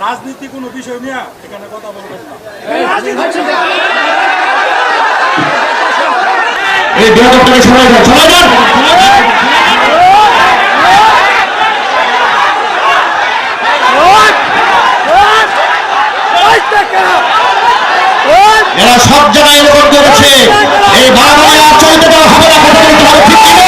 রাজনীতি কোনো বিষয় নিয়ে এখানে কথা বলবেন না যান এরা সব জায়গায় এরকম করেছে এই বারবার আর চলতে দেওয়া হবে না কথা বলতে হবে ঠিক কিনা?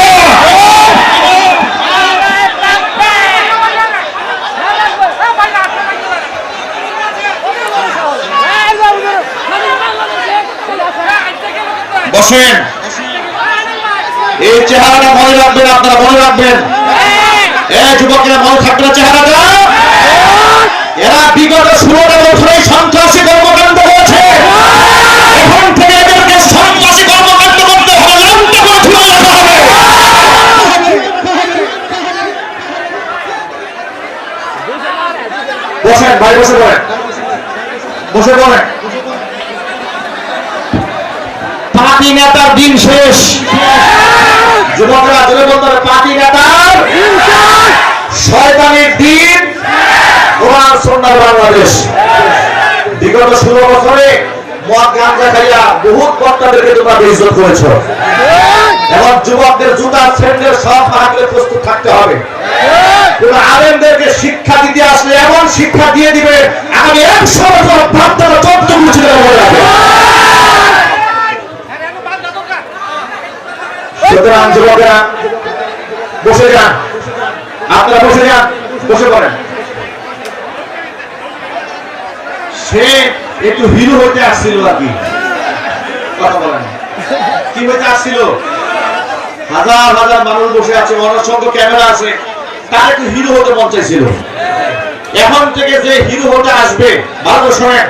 বসেন। এই চেহারাটা মনে রাখবেন, আপনারা মনে রাখবেন। এ যুবকেরা মনে থাকবে না চেহারাটা? এরা বিগত ষোলোটা বছরে সন্ত্রাসী কর্মকাণ্ড হয়েছে এখন থেকে এদেরকে সন্ত্রাসী কর্মকাণ্ড করতে হবে বসে পড়েন। বসে পড়েন। পার্টি নেতার দিন শেষ। যুবকরা, জোরে পার্টি নেতার শয়তানের দিন। কোরআন সন্ন্যার বাংলাদেশ। বিগত ষোলো বছরে যুবকদের সব প্রস্তুত থাকতে হবে। শিক্ষা দিতে আসলে এমন শিক্ষা দিয়ে দিবে, আগামী সুতরাং যুবকেরা বসে যান। আপনারা বসে যান, বসে পড়েন। সে একটু হিরো হতে আসছিল আর কথা বলেন। কি আসছিল? হাজার হাজার মানুষ বসে আছে ক্যামেরা আছে। তার একটু হিরো হতে মন চাইছিল। এখন থেকে যে হিরো হতে আসবে, ভালো শোনেন।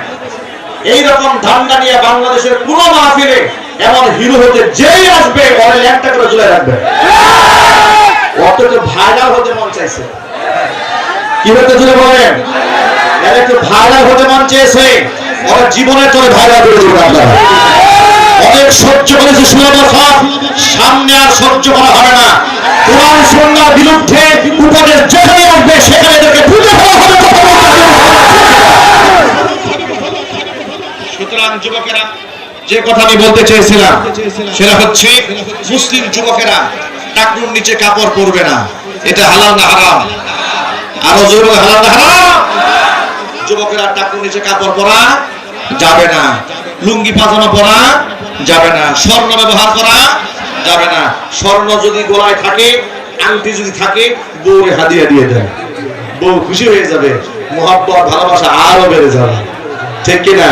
এইরকম ধান্দা নিয়ে বাংলাদেশের কোন মাহফিলে এমন হিরো হতে যেই আসবে ওরা ল্যাংটা করে চলে রাখবে। অথচ ভাইরাল হতে মন চাইছে। কি হতে চলে বলেন? এরা একটু ভাইরাল হতে মন চেয়েছে ওরা জীবনে চলে ভাইরাল করে দেবে আপনারা। অনেক সহ্য করেছে সামনে আর সহ্য করা হবে না। কোরআন সন্ন্যার বিরুদ্ধে উপদেশ যেখানে আসবে সেখানে এদেরকে কথা বলতে হবে। সুতরাং যুবকেরা যে কথা আমি বলতে চেয়েছিলাম সেটা হচ্ছে মুসলিম যুবকেরা টাকনুর নিচে কাপড় পরবে না। এটা হালাল না হারাম? আরও জোরে হালাল না হারাম? যুবকেরা টাকনুর নিচে কাপড় পরা যাবে না। লুঙ্গি পাজামা পরা যাবে না। স্বর্ণ ব্যবহার করা যাবে না। স্বর্ণ যদি গলায় থাকে আংটি যদি থাকে বউরে হাদিয়া দিয়ে দেয় বউ খুশি হয়ে যাবে। মোহাব্বত ভালোবাসা আরও বেড়ে যাবে। ঠিক কিনা?